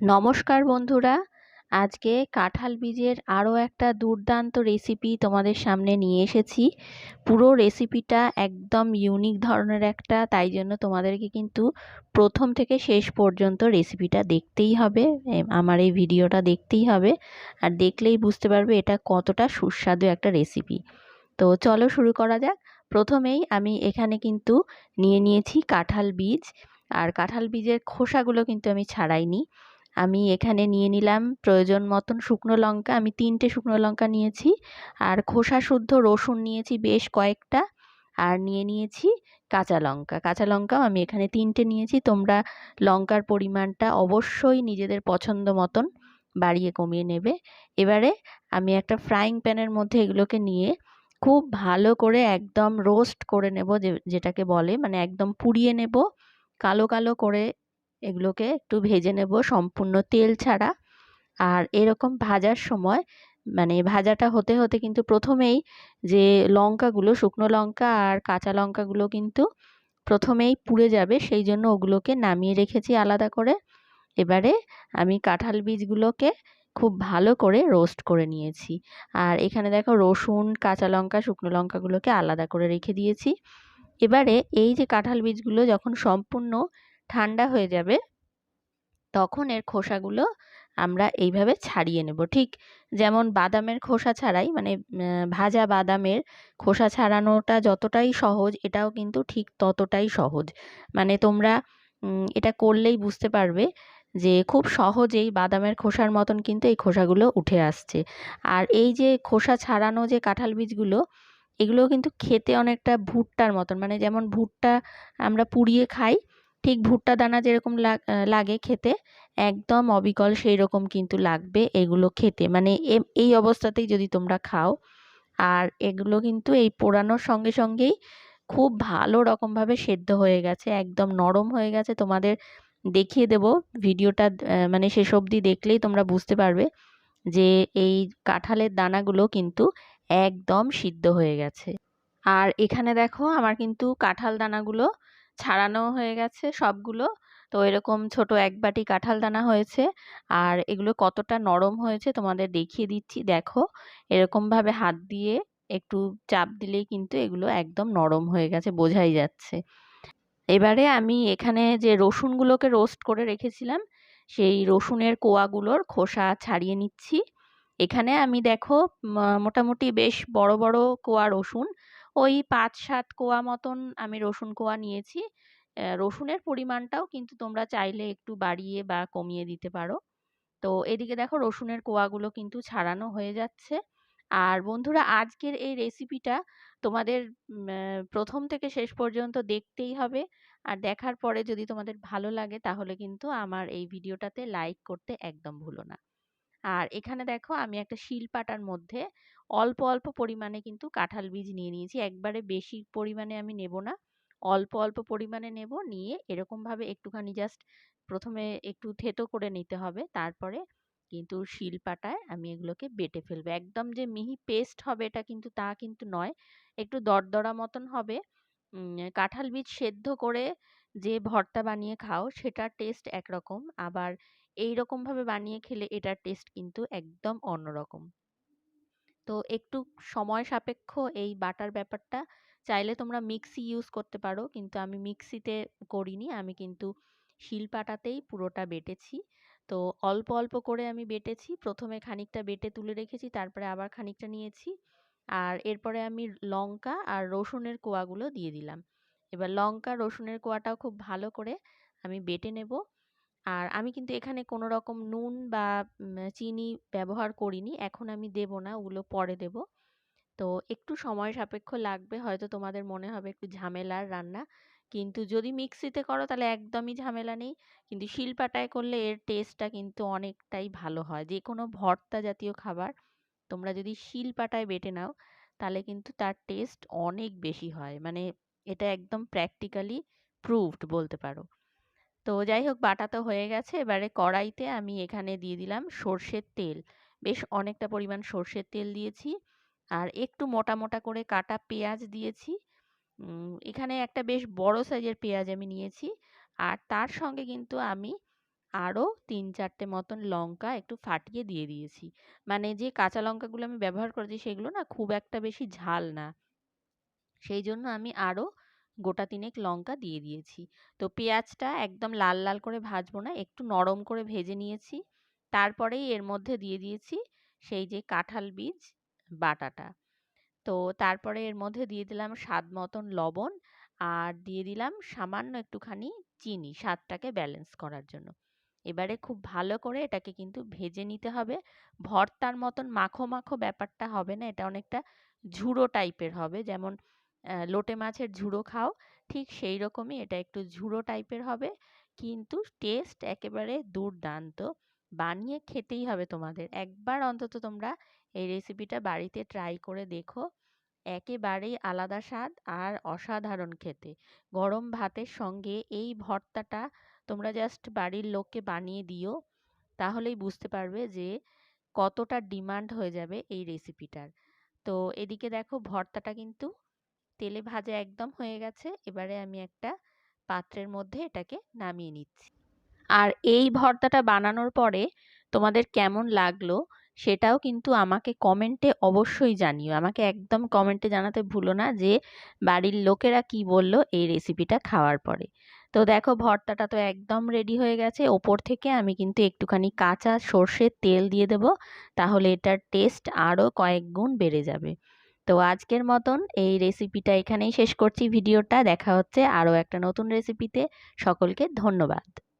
নমস্কার বন্ধুরা। আজকে কাঁঠাল বীজের আরও একটা দুর্দান্ত রেসিপি তোমাদের সামনে নিয়ে এসেছি। পুরো রেসিপিটা একদম ইউনিক ধরনের একটা, তাই জন্য তোমাদেরকে কিন্তু প্রথম থেকে শেষ পর্যন্ত রেসিপিটা দেখতেই হবে আমার এই ভিডিওটা দেখতেই হবে। আর দেখলেই বুঝতে পারবে এটা কতটা সুস্বাদু একটা রেসিপি তো চলো শুরু করা যাক। প্রথমেই আমি এখানে কিন্তু নিয়ে নিয়েছি কাঁঠাল বীজ। আর কাঁঠাল বীজের খোসাগুলো কিন্তু আমি ছাড়াইনি। আমি এখানে নিয়ে নিলাম প্রয়োজন মতন শুকনো লঙ্কা। আমি তিনটে শুকনো লঙ্কা নিয়েছি আর খোসা শুদ্ধ রসুন নিয়েছি বেশ কয়েকটা। আর নিয়ে নিয়েছি কাঁচা লঙ্কা। কাঁচা লঙ্কাও আমি এখানে তিনটে নিয়েছি। তোমরা লঙ্কার পরিমাণটা অবশ্যই নিজেদের পছন্দ মতন বাড়িয়ে কমিয়ে নেবে। এবারে আমি একটা ফ্রাইং প্যানের মধ্যে এগুলোকে নিয়ে খুব ভালো করে একদম রোস্ট করে নেব যেটাকে বলে মানে একদম পুড়িয়ে নেব। কালো কালো করে এগুলোকে একটু ভেজে নেব সম্পূর্ণ তেল ছাড়া। আর এরকম ভাজার সময় মানে ভাজাটা হতে হতে কিন্তু প্রথমেই যে লঙ্কাগুলো, শুকনো লঙ্কা আর কাঁচা লঙ্কাগুলো কিন্তু প্রথমেই পুড়ে যাবে, সেই জন্য ওগুলোকে নামিয়ে রেখেছি আলাদা করে। এবারে আমি কাঁঠাল বীজগুলোকে খুব ভালো করে রোস্ট করে নিয়েছি। আর এখানে দেখো রসুন, কাঁচা লঙ্কা, শুকনো লঙ্কাগুলোকে আলাদা করে রেখে দিয়েছি। এবারে এই যে কাঁঠাল বীজগুলো যখন সম্পূর্ণ ঠান্ডা হয়ে যাবে, তখন এর খোসাগুলো আমরা এইভাবে ছাড়িয়ে নেব। ঠিক যেমন বাদামের খোসা ছাড়াই মানে ভাজা বাদামের খোসা ছাড়ানোটা যতটাই সহজ, এটাও কিন্তু ঠিক ততটাই সহজ। মানে তোমরা এটা করলেই বুঝতে পারবে যে খুব সহজেই বাদামের খোসার মতন কিন্তু এই খোসাগুলো উঠে আসছে। আর এই যে খোসা ছাড়ানো যে কাঁঠাল বীজগুলো এগুলো কিন্তু খেতে অনেকটা ভুট্টার মতন মানে যেমন ভুট্টা আমরা পুড়িয়ে খাই ঠিক ভুট্টা দানা যেরকম লাগে খেতে, একদম অবিকল সেই রকম কিন্তু লাগবে এগুলো খেতে। মানে এই অবস্থাতেই যদি তোমরা খাও, আর এগুলো কিন্তু এই পোড়ানোর সঙ্গে সঙ্গেই খুব ভালো রকমভাবে সেদ্ধ হয়ে গেছে, একদম নরম হয়ে গেছে। তোমাদের দেখিয়ে দেব, ভিডিওটা মানে শেষ অবধি দেখলেই তোমরা বুঝতে পারবে যে এই কাঁঠালের দানাগুলো কিন্তু একদম সিদ্ধ হয়ে গেছে। আর এখানে দেখো, আমার কিন্তু কাঁঠাল দানাগুলো ছাড়ানো হয়ে গেছে সবগুলো। তো এরকম ছোট এক বাটি কাঁঠাল দানা হয়েছে। আর এগুলো কতটা নরম হয়েছে তোমাদের দেখিয়ে দিচ্ছি। দেখো, এরকমভাবে হাত দিয়ে একটু চাপ দিলেই কিন্তু এগুলো একদম নরম হয়ে গেছে, বোঝাই যাচ্ছে। এবারে আমি এখানে যে রসুনগুলোকে রোস্ট করে রেখেছিলাম, সেই রসুনের কোয়াগুলোর খোসা ছাড়িয়ে নিচ্ছি। এখানে আমি দেখো মোটামুটি বেশ বড় বড় কোয়া রসুন। ওই পাঁচ সাত কোয়া মতন আমি রসুন কোয়া নিয়েছি। রসুনের পরিমাণটাও কিন্তু তোমরা চাইলে একটু বাড়িয়ে বা কমিয়ে দিতে পারো। তো এদিকে দেখো রসুনের কোয়াগুলো কিন্তু ছাড়ানো হয়ে যাচ্ছে। আর বন্ধুরা আজকের এই রেসিপিটা তোমাদের প্রথম থেকে শেষ পর্যন্ত দেখতেই হবে। আর দেখার পরে যদি তোমাদের ভালো লাগে তাহলে কিন্তু আমার এই ভিডিওটাতে লাইক করতে একদম ভুলো না। আর এখানে দেখো আমি একটা শিলপাটার মধ্যে অল্প অল্প পরিমাণে কিন্তু কাঁঠাল বীজ নিয়ে নিয়েছি। একবারে বেশি পরিমাণে আমি নেব না। অল্প অল্প পরিমাণে নেব। নিয়ে এরকমভাবে একটুখানি জাস্ট প্রথমে একটু থেতো করে নিতে হবে। তারপরে কিন্তু শিলপাটায় আমি এগুলোকে বেটে ফেলব। একদম যে মিহি পেস্ট হবে এটা কিন্তু তা কিন্তু নয়। একটু দরদরা মতন হবে। কাঁঠাল বীজ সেদ্ধ করে যে ভর্তা বানিয়ে খাও সেটার টেস্ট একরকম। আবার এই রকমভাবে বানিয়ে খেলে এটার টেস্ট কিন্তু একদম অন্যরকম। তো একটু সময় সাপেক্ষ এই বাটার ব্যাপারটা। চাইলে তোমরা মিক্সি ইউজ করতে পারো। কিন্তু আমি মিক্সিতে করিনি। আমি কিন্তু শিলপাটাতেই পুরোটা বেটেছি। তো অল্প অল্প করে আমি বেটেছি। প্রথমে খানিকটা বেটে তুলে রেখেছি, তারপরে আবার খানিকটা নিয়েছি। আর এরপরে আমি লঙ্কা আর রসুনের কোয়াগুলো দিয়ে দিলাম। এবার লঙ্কা, রসুনের কোয়াটাও খুব ভালো করে আমি বেটে নেব। আর আমি কিন্তু এখানে কোনো রকম নুন বা চিনি ব্যবহার করিনি। এখন আমি দেব না, ওগুলো পরে দেব। তো একটু সময় সাপেক্ষ লাগবে, হয়তো তোমাদের মনে হবে একটু ঝামেলার রান্না। কিন্তু যদি মিক্সিতে করো তাহলে একদমই ঝামেলা নেই। কিন্তু শিলপাটায় করলে এর টেস্টটা কিন্তু অনেকটাই ভালো হয়। যে কোনো ভর্তা জাতীয় খাবার, তোমরা যদি শিলপাটায় বেটে নাও, তাহলে কিন্তু তার টেস্ট অনেক বেশি হয়। মানে এটা একদম প্র্যাকটিক্যালি প্রুভড বলতে পারো। তো যাই হোক, বাটা তো হয়ে গেছে। এবারে কড়াইতে আমি এখানে দিয়ে দিলাম সর্ষের তেল। বেশ অনেকটা পরিমাণ সর্ষের তেল দিয়েছি। আর একটু মোটা মোটা করে কাটা পেঁয়াজ দিয়েছি। এখানে একটা বেশ বড় সাইজের পেঁয়াজ আমি নিয়েছি। আর তার সঙ্গে কিন্তু আমি আরও তিন চারটে মতন লঙ্কা একটু ফাটিয়ে দিয়ে দিয়েছি। মানে যে কাঁচা লঙ্কাগুলো আমি ব্যবহার করেছি সেগুলো না খুব একটা বেশি ঝাল না। সেই জন্য আমি আরও গোটা তিনেক লঙ্কা দিয়ে দিয়েছি। তো পেঁয়াজটা একদম লাল লাল করে ভাজবো না, একটু নরম করে ভেজে নিয়েছি। তারপরেই এর মধ্যে দিয়ে দিয়েছি সেই যে কাঁঠাল বীজ, বাটাটা। তো তারপরে এর মধ্যে দিয়ে দিলাম স্বাদ মতন লবণ আর দিয়ে দিলাম সামান্য একটুখানি চিনি স্বাদটাকে ব্যালেন্স করার জন্য। এবারে খুব ভালো করে এটাকে কিন্তু ভেজে নিতে হবে। ভর্তার মতন মাখো মাখো ব্যাপারটা হবে না, এটা অনেকটা ঝুড়ো টাইপের হবে। যেমন লোটে মাছের ঝুড়ো খাও। ঠিক সেই রকমই এটা একটু ঝুড়ো টাইপের হবে। কিন্তু টেস্ট একেবারে দুর্দান্ত। বানিয়ে খেতেই হবে তোমাদের। একবার অন্তত তোমরা এই রেসিপিটা বাড়িতে ট্রাই করে দেখো। একেবারেই আলাদা স্বাদ আর অসাধারণ খেতে। গরম ভাতের সঙ্গে এই ভর্তাটা তোমরা জাস্ট বাড়ির লোককে বানিয়ে দিও। তাহলেই বুঝতে পারবে যে কতটা ডিমান্ড হয়ে যাবে এই রেসিপিটার তো এদিকে দেখো ভর্তাটা কিন্তু তেলে ভাজা একদম হয়ে গেছে। এবারে আমি একটা পাত্রের মধ্যে এটাকে নামিয়ে নিচ্ছি। আর এই ভর্তাটা বানানোর পরে তোমাদের কেমন লাগল সেটাও কিন্তু আমাকে কমেন্টে অবশ্যই জানিও। আমাকে একদম কমেন্টে জানাতে ভুলো না যে বাড়ির লোকেরা কি বলল এই রেসিপিটা খাওয়ার পরে। তো দেখো ভর্তাটা তো একদম রেডি হয়ে গেছে। ওপর থেকে আমি কিন্তু একটুখানি কাঁচা সর্ষের তেল দিয়ে দেব। তাহলে এটার টেস্ট আরও কয়েক গুণ বেড়ে যাবে। তো আজকের মতন এই রেসিপিটা এখানেই শেষ করছি। ভিডিওটা দেখা হচ্ছে আরও একটা নতুন রেসিপিতে সকলকে ধন্যবাদ।